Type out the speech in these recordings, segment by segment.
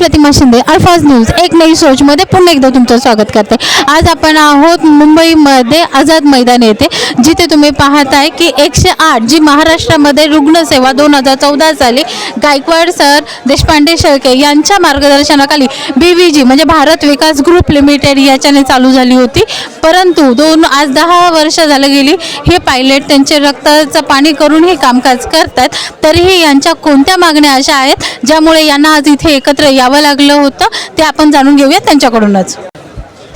प्रतिमा शिंदे अल्फाज न्यूज एक नई सोचमध्ये पुन्हा एकदा तुमचं स्वागत करते. आज आपण आहोत मुंबईमध्ये आझाद मैदान येथे जिथे तुम्ही पाहताय की एकशे आठ जी महाराष्ट्रामध्ये रुग्णसेवा दोन हजार चौदा साली गायकवाड सर देशपांडे शेळके यांच्या मार्गदर्शनाखाली बी व्ही जी म्हणजे भारत विकास ग्रुप लिमिटेड याच्याने चालू झाली होती. परंतु दोन आज दहा वर्ष झालं गेली हे पायलट त्यांचे रक्ताचं पाणी करून हे कामकाज करतात तरीही यांच्या कोणत्या मागण्या अशा आहेत ज्यामुळे यांना आज इथे एकत्र यावं लागलं होतं ते आपण जाणून घेऊया त्यांच्याकडूनच.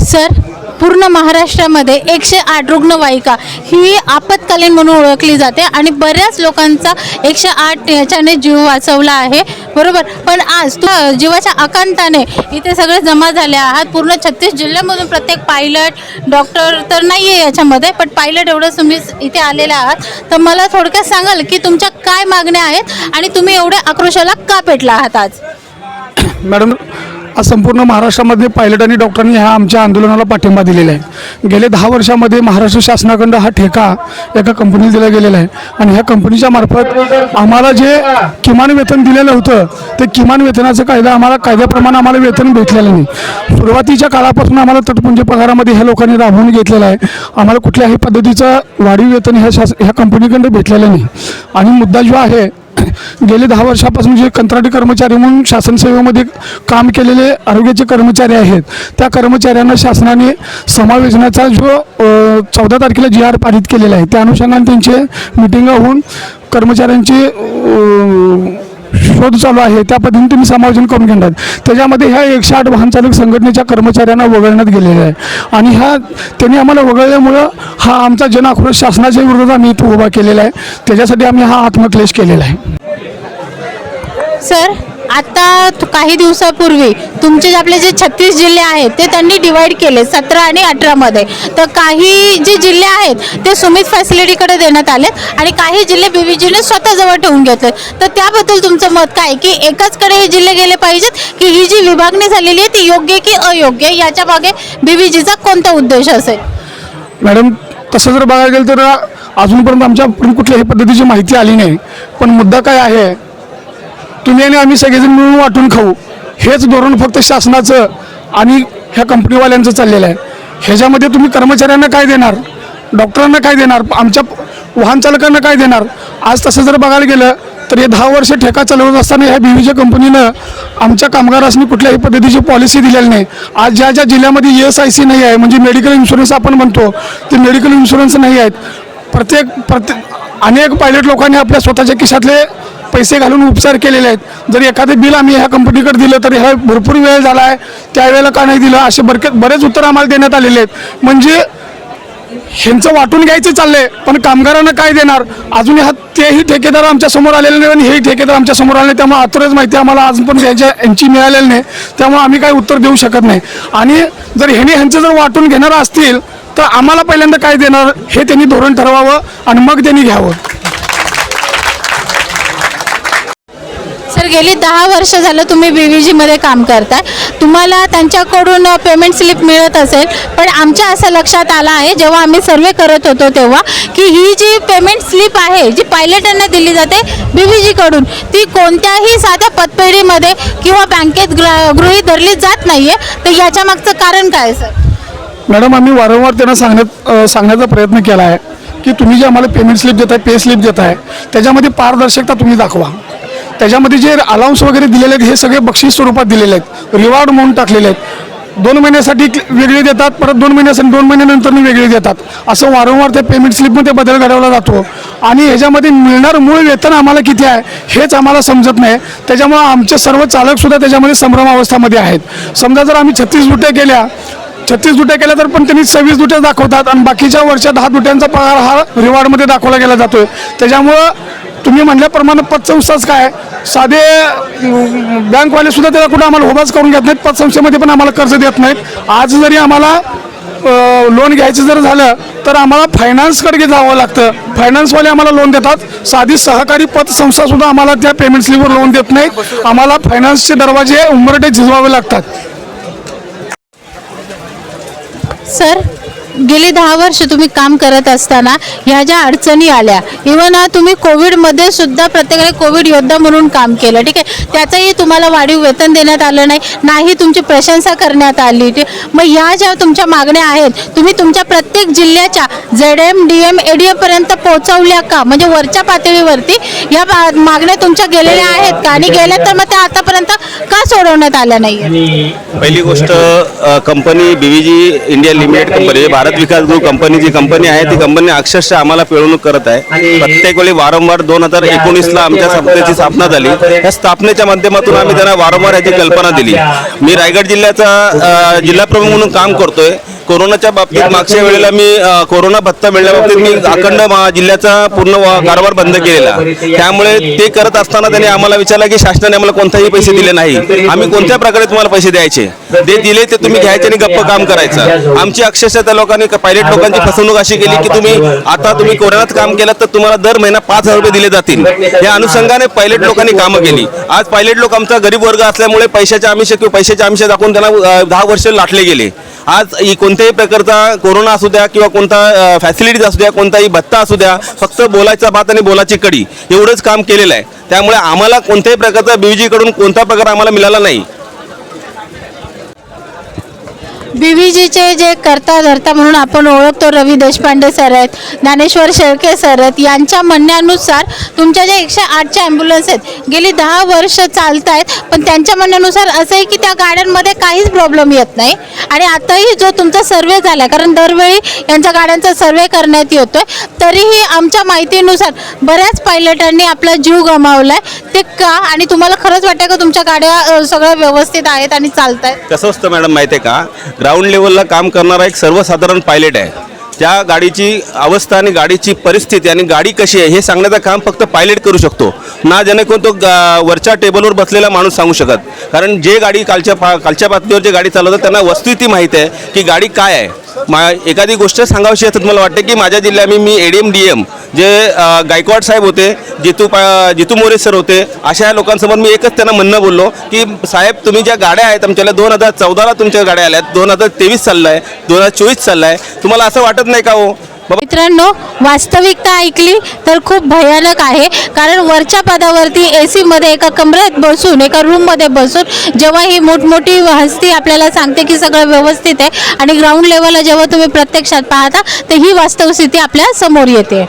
सर पूर्ण महाराष्ट्रामध्ये एकशे आठ रुग्णवाहिका ही आपत्कालीन म्हणून ओळखली जाते आणि बऱ्याच लोकांचा एकशे आठ याच्याने जीव वाचवला आहे. बरोबर? पण आज तू जीवाच्या आकांताने इथे सगळे जमा झाले आहात. पूर्ण छत्तीस जिल्ह्यामधून प्रत्येक पायलट डॉक्टर तर नाही आहे याच्यामध्ये पण पायलट एवढंच तुम्ही इथे आलेले आहात. तर मला थोडक्यात सांगाल की तुमच्या काय मागण्या आहेत आणि तुम्ही एवढ्या आक्रोशाला का पेटला आहात आज? मॅडम आज संपूर्ण महाराष्ट्रामध्ये पायलट आणि डॉक्टरांनी ह्या आमच्या आंदोलनाला पाठिंबा दिलेला आहे. गेले दहा वर्षामध्ये महाराष्ट्र शासनाकडं हा ठेका एका कंपनीला दिला गेलेला आहे. आणि ह्या कंपनीच्या मार्फत आम्हाला जे किमान वेतन दिलेलं होतं ते किमान वेतनाचं कायदा आम्हाला कायद्याप्रमाणे आम्हाला वेतन भेटलेलं नाही. सुरुवातीच्या काळापासून आम्हाला तटपुंज पगारामध्ये ह्या लोकांनी राबवून घेतलेलं आहे. आम्हाला कुठल्याही पद्धतीचं वाढीव वेतन ह्या शास ह्या कंपनीकडं भेटलेलं नाही. आणि मुद्दा जो आहे गेले दहा वर्षापासून जे कंत्राटी कर्मचारी म्हणून शासन सेवेमध्ये काम केलेले आरोग्याचे कर्मचारी आहेत त्या कर्मचाऱ्यांना शासनाने समावेशनाचा जो चौदा तारखेला जी आर पारित केलेला आहे त्या अनुषंगाने त्यांचे मिटिंग होऊन कर्मचाऱ्यांची शोध चालू आहे. त्या पद्धतीने तुम्ही समायोजन करून घेणार. त्याच्यामध्ये ह्या एकशे आठ वाहन चालक संघटनेच्या कर्मचाऱ्यांना वगळण्यात गेलेलं आहे. आणि ह्या त्यांनी आम्हाला वगळल्यामुळं हा आमचा जन आक्रोश शासनाच्या विरोधात आम्ही इथं उभा केलेला आहे. त्याच्यासाठी आम्ही हा आत्मक्लेश केलेला आहे. सर आता काही दिवसापूर्वी तुमचे जे आपले जे छत्तीस जिल्हे आहेत ते त्यांनी डिवाइड केले सतरा आणि अठरामध्ये तर काही जे जिल्हे आहेत ते सुमित फॅसिलिटीकडे देण्यात आलेत आणि काही जिल्हे बीबीजीने स्वतःजवळ ठेवून घेतले तर त्याबद्दल तुमचं मत काय की एकाचकडे हे जिल्हे गेले पाहिजेत की ही जी विभागणी झालेली आहे ती योग्य की अयोग्य? याच्या मागे बीबीजीचा कोणता उद्देश असेल? मॅडम तसं जर बघायला गेलं तर अजूनपर्यंत आमच्यापर्यंत कुठल्याही पद्धतीची माहिती आली नाही. पण मुद्दा काय आहे तुम्ही आणि आम्ही सगळेजण मिळून वाटून खाऊ. हेच धोरण फक्त शासनाचं आणि ह्या कंपनीवाल्यांचं चाललेलं आहे. ह्याच्यामध्ये तुम्ही कर्मचाऱ्यांना काय देणार? डॉक्टरांना काय देणार? आमच्या वाहन चालकांना काय देणार? आज तसं जर बघायला गेलं तर हे दहा वर्ष ठेका चालवत असताना ह्या बीव्हीच्या कंपनीनं आमच्या कामगारांनी कुठल्याही पद्धतीची पॉलिसी दिलेली नाही. आज ज्या ज्या जिल्ह्यामध्ये ई एस आय सी नाही आहे म्हणजे मेडिकल इन्शुरन्स आपण म्हणतो ते मेडिकल इन्शुरन्स नाही आहेत. प्रत्येक प्रत्येक अनेक पायलट लोकांनी आपल्या स्वतःच्या खिशातले पैसे घालून उपचार केलेले आहेत. जर एखादं बिल आम्ही ह्या कंपनीकडे दिलं तर ह्या भरपूर वेळ झाला आहे त्यावेळेला का नाही दिलं? असे बरके बरेच उत्तर आम्हाला देण्यात आलेले आहेत. म्हणजे ह्यांचं वाटून घ्यायचं चाललंय पण कामगारांना काय देणार? अजून ह्या तेही ठेकेदार आमच्यासमोर आलेले नाही आणि हेही ठेकेदार आमच्यासमोर आले त्यामुळे आतुरच माहिती आम्हाला अजून पण त्यांच्या यांची मिळालेली नाही. त्यामुळे आम्ही काही उत्तर देऊ शकत नाही. आणि जर ह्याने ह्यांचं जर वाटून घेणार असतील तर आम्हाला पहिल्यांदा काय देणार? हे त्यांनी धोरण ठरवावं आणि मग त्यांनी घ्यावं. गेली दहा वर्ष झालं तुम्ही बी व्ही जीमध्ये काम करताय. तुम्हाला त्यांच्याकडून पेमेंट स्लिप मिळत असेल पण आमच्या असं लक्षात आलं आहे जेव्हा आम्ही सर्वे करत होतो तेव्हा की ही जी पेमेंट स्लिप आहे जी पायलटांना दिली जाते बी व्ही जीकडून ती कोणत्याही साध्या पतपेढीमध्ये किंवा बँकेत ग्र गृहीत धरली जात नाही आहे तर याच्या मागचं कारण काय आहे, सर? मॅडम आम्ही वारंवार त्यांना सांगण्यात सांगण्याचा प्रयत्न केला आहे की तुम्ही जे आम्हाला पेमेंट स्लिप देताय पे स्लिप देताय त्याच्यामध्ये पारदर्शकता तुम्ही दाखवा. त्याच्यामध्ये जे अलाउन्स वगैरे दिलेले आहेत हे सगळे बक्षीस स्वरूपात दिलेले आहेत. रिवॉर्ड म्हणून टाकलेले आहेत. दोन महिन्यासाठी वेगळे देतात परत दोन महिन्यासाठी दोन महिन्यानंतर वेगळे देतात. असं वारंवार त्या पेमेंट स्लिपमध्ये बदल घडवला जातो. आणि ह्याच्यामध्ये मिळणार मूळ वेतन आम्हाला किती आहे हेच आम्हाला समजत नाही. त्याच्यामुळं आमचे सर्व चालकसुद्धा त्याच्यामध्ये संभ्रम अवस्थामध्ये आहेत. समजा जर आम्ही छत्तीस दुट्या केल्या छत्तीस दुट्या केल्या तर पण त्यांनी सव्वीस दुट्या दाखवतात आणि बाकीच्या वर्षात दहा दुट्यांचा पगार हा रिवॉर्डमध्ये दाखवला गेला जातोय. त्याच्यामुळं तुम्ही म्हणल्याप्रमाणे पतसंस्थाच काय साधे बँकवाले सुद्धा त्याला कुठं आम्हाला उभाच करून घेत नाहीत पतसंस्थेमध्ये पण आम्हाला कर्ज देत नाहीत. आज जरी आम्हाला लोन घ्यायचं जर झालं तर आम्हाला फायनान्सकडे जावं लागतं. फायनान्सवाले आम्हाला लोन देतात. साधी सहकारी पतसंस्था सुद्धा आम्हाला त्या पेमेंट स्लीपवर लोन देत नाही. आम्हाला फायनान्सचे दरवाजे उंबरटे झिजवावे लागतात. सर गेली दहा वर्ष तुम्ही काम करत असताना ह्या ज्या अडचणी आल्या इवन तुम्ही कोविडमध्ये सुद्धा प्रत्येकाने कोविड योद्धा म्हणून काम केलं ठीक आहे? त्याचंही तुम्हाला वाढीव वेतन देण्यात आलं नाही नाही तुमची प्रशंसा करण्यात आली ठीक मग ह्या ज्या तुमच्या मागण्या आहेत तुम्ही तुमच्या प्रत्येक जिल्ह्याच्या Z M D M A D एमपर्यंत पोहोचवल्या का? म्हणजे वरच्या पातळीवरती या मागण्या तुमच्या गेलेल्या आहेत का? आणि गेल्या तर मग त्या आतापर्यंत का सोडवण्यात आल्या नाही पहिली गोष्ट company BVG India limited company Bharat Vikas group company जी कंपनी आहे ती कंपनी अक्षरशः आम्हाला पिळवणूक करत आहे. प्रत्येक वेळी वारंवार दोन हजार एकोणीसला आमच्या संस्थेची स्थापना झाली. या स्थापनेच्या माध्यमातून आम्ही त्यांना वारंवार याची कल्पना दिली. मी रायगड जिल्ह्याचा अ, जिल्हा प्रमुख म्हणून काम करतोय. कोरोनाच्या बाबतीत मागच्या वेळेला मी कोरोना भत्ता मिळल्या बाबतीत मी अखंड जिल्ह्याचा पूर्ण कारभार बंद केलेला. त्यामुळे ते करत असताना त्यांनी आम्हाला विचारलं की शासनाने आम्हाला कोणताही पैसे दिले नाही. आम्ही कोणत्या प्रकारे तुम्हाला पैसे द्यायचे? ते दिले ते तुम्ही घ्यायचे आणि गप्प काम करायचं. आमची अक्षरशः त्या लोकांनी पायलट लोकांची फसवणूक अशी केली की तुम्ही आता तुम्ही कोरोनात काम केलं तर तुम्हाला दर महिना पाच हजार रुपये दिले जातील. या अनुषंगाने पायलट लोकांनी कामं केली. आज पायलट लोक आमचा गरीब वर्ग असल्यामुळे पैशाच्या आमिष किंवा पैशाच्या आमिष दाखवून त्यांना दहा वर्ष लाटले गेले. आज ही कोणत्याही प्रकारचा कोरोना असू द्या किंवा कोणता फॅसिलिटीज असू द्या कोणताही भत्ता असू द्या फक्त बोलायचा भात आणि बोलाची कडी एवढंच काम केलेलं आहे. त्यामुळे आम्हाला कोणत्याही प्रकारचा बीजीकडून कोणता प्रकार आम्हाला मिळाला नाही. बीव्हीजीचे जे करता धरता म्हणून आपण ओळखतो रवी देशपांडे सर आहेत ज्ञानेश्वर शेळके सर आहेत यांच्या म्हणण्यानुसार तुमच्या ज्या एकशे आठच्या ॲम्ब्युलन्स आहेत गेली दहा वर्ष चालत आहेत पण त्यांच्या म्हणण्यानुसार असं आहे की त्या गाड्यांमध्ये काहीच प्रॉब्लेम येत नाही. आणि आताही जो तुमचा सर्वे झाला कारण दरवेळी यांच्या गाड्यांचा सर्वे करण्यात येतो आहे तरीही आमच्या माहितीनुसार बऱ्याच पायलटांनी आपला जीव गमावला आहे ते का? आणि तुम्हाला खरंच वाटतं का तुमच्या गाड्या सगळ्या व्यवस्थित आहेत आणि चालत आहेत कसं असतं मॅडम माहिती आहे का? ग्राउंड लेवलला काम करणारा एक सर्वसाधारण पायलट आहे. त्या गाडीची अवस्था आणि गाडीची परिस्थिती आणि गाडी कशी आहे हे सांगण्याचं काम फक्त पायलट करू शकतो. ना जेणेकरून तो गा- वरच्या टेबलवर बसलेला माणूस सांगू शकत. कारण जे गाडी कालच्या पा कालच्या पातळीवर जे गाडी चालवतात त्यांना वस्तुस्थिती माहीत आहे की गाडी काय आहे. मा एखादी गोष्ट सांगावीशी असतात मला वाटतं की माझ्या जिल्ह्यात मी मी ADM D M J Gaikwad साहेब होते जितू पा जितू मोरे सर होते अशा लोकांसमोर मी एकच त्यांना म्हणणं बोललो की साहेब तुम्ही ज्या गाड्या आहेत आमच्याला दोन हजार चौदाला तुमच्या गाड्या आल्या आहेत दोन हजार तेवीस चाललं आहे दोन हजार चोवीस चाललं आहे तुम्हाला असं वाटत नाही का हो? मित्रांनो वास्तविकता ऐकली तर खूप भयानक आहे. कारण वरच्या पदावरती ए सीमध्ये एका कमऱ्यात बसून एका रूममध्ये बसून जेव्हा ही मोठमोठी हस्ती आपल्याला सांगते की सगळं व्यवस्थित आहे आणि ग्राउंड लेवलला जेव्हा तुम्ही प्रत्यक्षात पाहता तर ही वास्तव स्थिती आपल्यासमोर येते.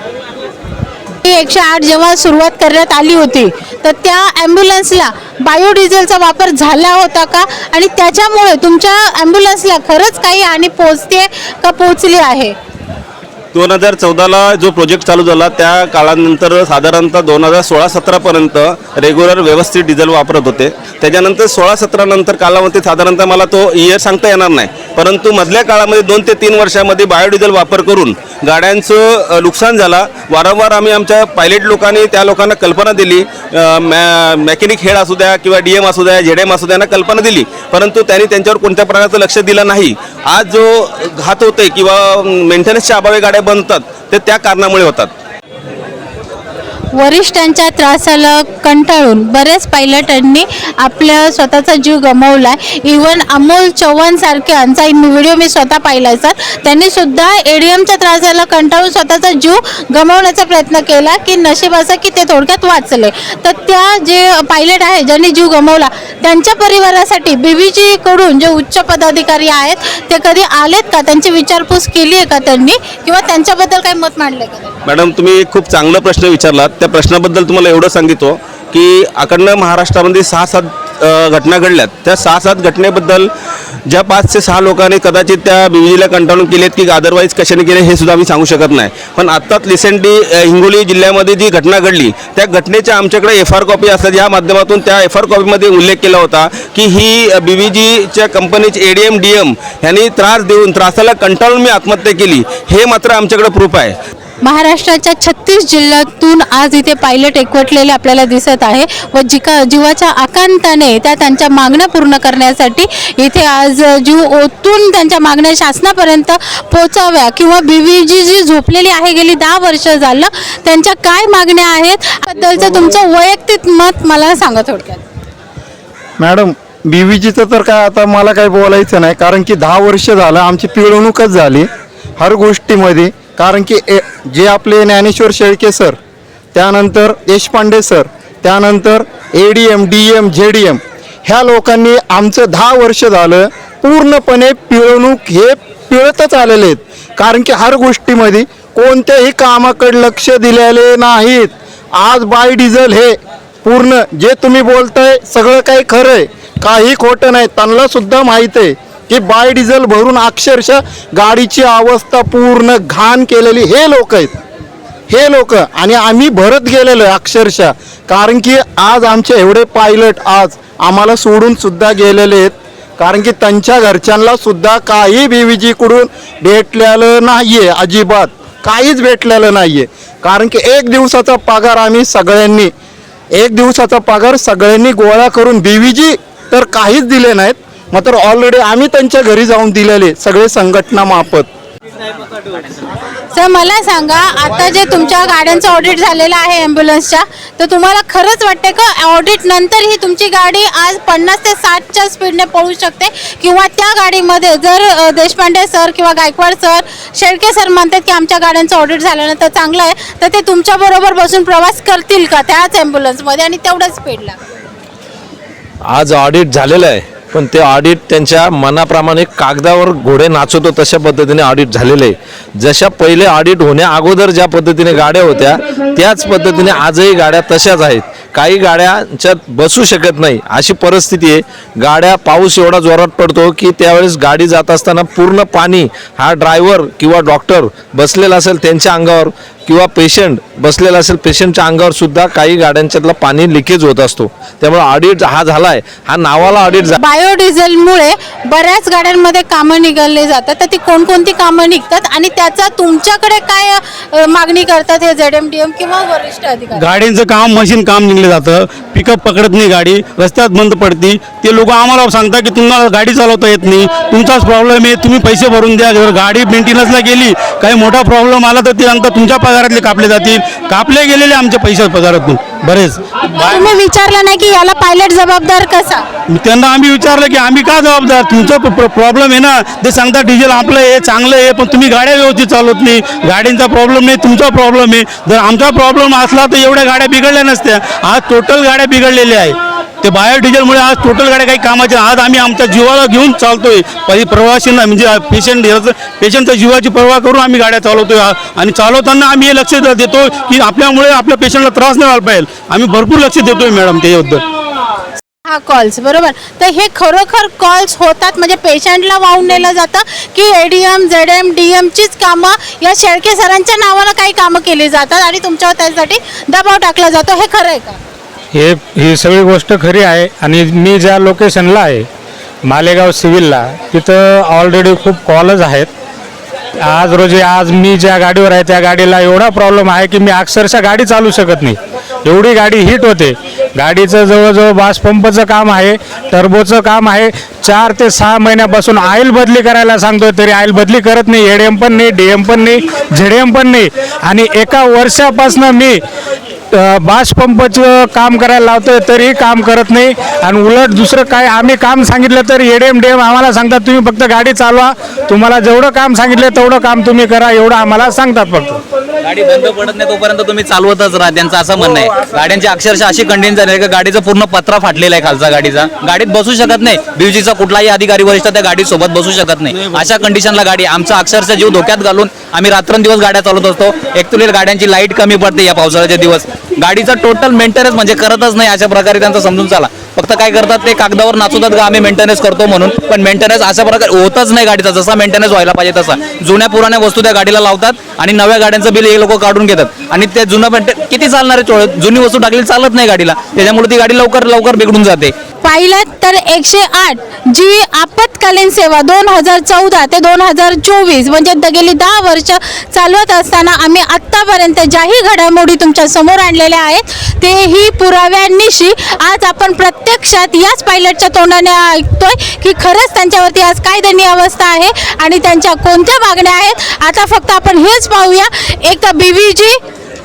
ही एकशे आठ जेव्हा सुरुवात करण्यात आली होती तर त्या ॲम्ब्युलन्सला बायोडिझेलचा वापर झाला होता का? आणि त्याच्यामुळे तुमच्या ॲम्ब्युलन्सला खरंच काही आणि पोचते का पोचली आहे? दोन हजार चौदाला जो प्रोजेक्ट चालू झाला त्या काळानंतर साधारणतः दोन हजार सोळा सतरापर्यंत रेग्युलर व्यवस्थित डिझेल वापरत होते. त्याच्यानंतर सोळा सतरानंतर कालामध्ये साधारणतः मला तो इयर सांगता येणार नाही. परंतु मधल्या काळामध्ये दोन ते तीन वर्षामध्ये बायोडिझेल वापर करून गाड्यांचं नुकसान झाला. वारंवार आम्ही आमच्या पायलट लोकांनी त्या लोकांना कल्पना दिली. मॅ मेकॅनिक हेड असू द्या किंवा डी एम असू द्या जेड एम असू द्या यांना कल्पना दिली. परंतु त्यांनी त्यांच्यावर कोणत्या प्रकारचं लक्ष दिलं नाही. आज जो घात होते किंवा मेंटेनन्सच्या अभावी गाड्या बनतात ते त्या कारणामुळे होतात. वरिष्ठांच्या त्रासाला कंटाळून बऱ्याच पायलटांनी आपल्या स्वतःचा जीव गमावला. इवन अमोल चव्हाण सारख्यांचा व्हिडिओ मी स्वतः पाहिलाय सर. त्यांनी सुद्धा एडीएमच्या त्रासाला कंटाळून स्वतःचा जीव गमावण्याचा प्रयत्न केला की नशीब असं की ते थोडक्यात वाचले. तर त्या जे पायलट आहे ज्यांनी जीव गमावला त्यांच्या परिवारासाठी बीबीजी कडून जे उच्च पदाधिकारी आहेत ते कधी आलेत का? त्यांची विचारपूस केली आहे का त्यांनी? किंवा त्यांच्याबद्दल काही मत मांडलं का? मॅडम तुम्ही खूप चांगला प्रश्न विचारलात. त्या प्रश्नाबद्दल तुम्हाला एवढं सांगितो की अखंड महाराष्ट्रामध्ये सहा सात घटना घडल्यात. त्या सहा सात घटनेबद्दल ज्या पाच ते सहा लोकांनी कदाचित त्या बीवीजीला कंटाळून केलेत की अदरवाईज कशाने केले हे सुद्धा मी सांगू शकत नाही. पण आत्ताच रिसेंटली हिंगोली जिल्ह्यामध्ये जी घटना घडली त्या घटनेच्या आमच्याकडे एफ आर कॉपी असतात. या माध्यमातून त्या एफ आर कॉपीमध्ये उल्लेख केला होता की ही बी जीच्या कंपनीची A D M D M यांनी त्रास देऊन त्रासाला कंटाळून मी आत्महत्या केली. हे मात्र आमच्याकडे प्रूफ आहे. महाराष्ट्राच्या छत्तीस जिल्ह्यातून आज इथे पायलट एकवटलेले आपल्याला दिसत आहे व जिका जीवाच्या आकांताने त्या त्यांच्या मागण्या पूर्ण करण्यासाठी इथे आज जीव ओतून त्यांच्या मागण्या शासनापर्यंत पोचाव्या किंवा बी व्ही जी जी झोपलेली आहे गेली दहा वर्ष झालं त्यांच्या काय मागण्या आहेत बद्दलचं तुमचं वैयक्तिक मत मला सांगा थोडक्यात. मॅडम बीव्हीजीचं तर काय आता मला काही बोलायचं नाही कारण की दहा वर्ष झालं आमची पिळवणूकच झाली हर गोष्टीमध्ये. कारण की ए जे आपले ज्ञानेश्वर शेळके सर त्यानंतर देशपांडे सर त्यानंतर A D M D M J D M ह्या लोकांनी आमचं दहा वर्ष झालं पूर्णपणे पिळवणूक हे पिळतच आलेले आहेत. कारण की हर गोष्टीमध्ये कोणत्याही कामाकडे लक्ष दिलेले नाहीत. आज बाय डिझेल हे पूर्ण जे तुम्ही बोलताय सगळं काही खरं आहे. काही खोटं नाही. त्यांनासुद्धा माहीत आहे. की बाय डिझेल भरून अक्षरशः गाडीची अवस्था पूर्ण घाण केलेली हे लोक आहेत. हे लोक आणि आम्ही भरत गेलेलो आहे अक्षरशः. कारण की आज आमचे एवढे पायलट आज आम्हाला सोडून सुद्धा गेलेले आहेत. कारण की त्यांच्या घरच्यांना सुद्धा काही बीवीजीकडून भेटलेलं नाही आहे अजिबात. काहीच भेटलेलं नाही आहे कारण की एक दिवसाचा पगार आम्ही सगळ्यांनी एक दिवसाचा पगार सगळ्यांनी गोळा करून बीवीजी तर काहीच दिले नाहीत. मात्र ऑलरेडी आम्ही त्यांच्या घरी जाऊन दिलेले सगळे संघटना मार्फत. सर मला सांगा आता जे तुमच्या गाड्यांचं ऑडिट झालेलं आहे ॲम्ब्युलन्सच्या तर तुम्हाला खरंच वाटते का ऑडिट नंतर ही तुमची गाडी आज पन्नास ते साठच्या स्पीडने पळू शकते? किंवा त्या गाडीमध्ये जर देशपांडे सर किंवा गायकवाड सर शेळके सर म्हणतात की आमच्या गाड्यांचं ऑडिट झाल्यानंतर चांगलं आहे तर ते तुमच्याबरोबर बसून प्रवास करतील का त्याच ॲम्ब्युलन्समध्ये आणि तेवढ्याच स्पीडला आज ऑडिट झालेलं आहे. पण ते ऑडिट त्यांच्या मनाप्रमाणे कागदावर घोडे नाचवतो तशा पद्धतीने ऑडिट झालेले आहे. जशा पहिले ऑडिट होण्या अगोदर ज्या पद्धतीने गाड्या होत्या त्याच पद्धतीने आजही गाड्या तशाच आहेत. काही गाड्यांच्यात बसू शकत नाही. अशी परिस्थिती आहे. गाड्या पाऊस एवढा जोरात पडतो की त्यावेळेस गाडी जात असताना पूर्ण पाणी हा ड्रायव्हर किंवा डॉक्टर बसलेला असेल त्यांच्या अंगावर किंवा पेशंट बसलेला असेल पेशंटच्या अंगावर सुद्धा काही गाड्यांच्यातला पाणी लिकेज होत असतो. त्यामुळे ऑडिट हा झालाय. हा नावाला ऑडिट झाला बायोडिझेलमुळे बऱ्याच गाड्यांमध्ये कामं निघाले जातात. तर ती कोणकोणती कामं निघतात आणि त्याचा तुमच्याकडे काय मागणी करतात हे झेड एम डी एम किंवा वरिष्ठ अधिकारी? गाड्यांचं काम मशीन काम निघलं जातं. पिकअप पकडत नाही गाडी रस्त्यात बंद पडती. ते लोक आम्हाला सांगतात की तुम्हाला गाडी चालवता येत नाही. तुमचाच प्रॉब्लेम आहे तुम्ही पैसे भरून द्या. जर गाडी मेंटेनन्सला गेली काही मोठा प्रॉब्लेम आला तर ते सांगतात तुमच्या पगारातले कापले जातील. कापले गेलेले आमच्या पैसे पगारातून. बरेच. तुम्ही विचारलं नाही की याला पायलट जबाबदार कसा? त्यांना आम्ही विचारलं की आम्ही का जबाबदार? तुमचा प्रॉब्लेम आहे ना. ते सांगतात डिझेल आपलं आहे चांगलं आहे पण तुम्ही गाड्या व्यवस्थित चालवत नाही. गाड्यांचा प्रॉब्लेम नाही तुमचा प्रॉब्लेम आहे. जर आमचा प्रॉब्लेम असला तर एवढ्या गाड्या बिघडल्या नसत्या. आज टोटल गाड्या बिघडलेल्या आहे ते बायो डिझेलमुळे आज टोटल गाड्या काही कामाच्या आज आम्ही आमच्या जीवाला घेऊन चालतोय. पहि प्रवासींना म्हणजे पेशंट पेशंटच्या जीवाची पर्वा करून आम्ही गाड्या चालवतोय. आणि चालवताना आम्ही हे लक्ष देतो की आपल्यामुळे आपल्या पेशंटला त्रास नाही व्हायला पाहिजे. आम्ही भरपूर लक्ष देतोय मॅडम त्याच्याबद्दल. हा कॉल्स बरोबर. तर हे खरोखर कॉल्स होतात म्हणजे पेशंटला वाहून नेलं जातं की A D M Z M D एमचीच कामं या शेळके सरांच्या नावानं काही कामं केली जातात आणि तुमच्यावर त्यासाठी दबाव टाकला जातो. हे खरं आहे का? हे ही सगळी गोष्ट खरी आहे आणि मी ज्या लोकेशनला आहे मालेगाव सिव्हिलला तिथं ऑलरेडी खूप कॉलच आहेत. आज रोजी आज मी ज्या गाडीवर आहे त्या गाडीला एवढा प्रॉब्लेम आहे की मी अक्षरशः गाडी चालू शकत नाही. एवढी गाडी हिट होते. गाडीचं जवळजवळ बासपंपचं काम आहे टर्बोचं काम आहे. चार ते सहा महिन्यापासून ऑइल बदली करायला सांगतोय तरी ऑइल बदली करत नाही. एम पण नाही डी एम पण नाही झेड एम पण नाही. आणि एका वर्षापासून मी बाष्पंपचं काम करायला लावतोय तरीही काम करत नाही. आणि उलट दुसरं काय आम्ही काम सांगितलं तर एडेम डेम आम्हाला सांगतात तुम्ही फक्त गाडी चालवा. तुम्हाला जेवढं काम सांगितलं तेवढं काम तुम्ही करा एवढं आम्हाला सांगतात फक्त. गाडी बंद पडत नाही तोपर्यंत तुम्ही चालवतच राहा त्यांचं असं म्हणणं आहे. गाड्यांची अक्षरशः अशी कंडिशन झाली आहे की गाडीचं पूर्ण पत्रा फाटलेला आहे खालचा गाडीचा. गाडीत बसू शकत नाही. बीजीचा कुठलाही अधिकारी वरिष्ठ त्या गाडी सोबत बसू शकत नाही. अशा कंडिशनला गाडी आमचा अक्षरशः जीव धोक्यात घालून आम्ही रात्रंदिवस गाड्या चालवत असतो. एक गाड्यांची लाइट कमी पडते या पावसाळ्याचे दिवस. गाडीचा टोटल मेंटेनन्स म्हणजे करतच नाही अशा प्रकारे त्यांचा समजून चाला. फक्त काय करतात ते कागदावर नाचवतात का आम्ही मेंटेनन्स करतो म्हणून. पण मेंटेनन्स अशा प्रकारे होतच नाही गाडीचा जसा मेंटेनन्स व्हायला पाहिजे तसा. जुन्या पुराण्या वस्तू त्या गाडीला लावतात आणि नव्या गाड्यांचं बिल हे लोक काढून घेतात. आणि ते जुनं मेंटेन किती चालणार आहे जुनी वस्तू टाकली चालत नाही गाडीला. त्याच्यामुळे ती गाडी लवकर लवकर बिघडून जाते. पाहिलं तर एकशे आठ जी आपत्कालीन सेवा दोन हजार चौदा ते दोन हजार चोवीस म्हणजे गेली दहा वर्ष चालवत असताना आम्ही आत्तापर्यंत ज्याही घडामोडी तुमच्यासमोर आणलेल्या आहेत तेही पुराव्यांनीशी आज आपण प्रत्यक्षात याच पायलटच्या तोंडाने ऐकतोय की खरंच त्यांच्यावरती आज काय दयनीय अवस्था आहे आणि त्यांच्या कोणत्या मागण्या आहेत आता फक्त आपण हेच पाहूया. एक तर B V G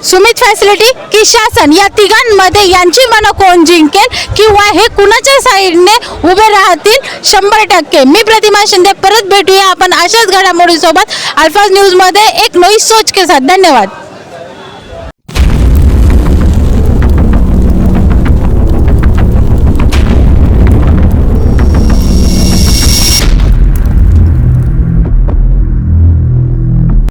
Sumit facility की शासन या तिघांमध्ये यांची मनं कोण जिंकेल किंवा हे कुणाच्या साईडने उभे राहतील? शंभर टक्के. मी प्रतिमा शिंदे परत भेटूया आपण अशाच घडामोडीसोबत. अल्फाज न्यूजमध्ये एक नवी सोच के साथ. धन्यवाद.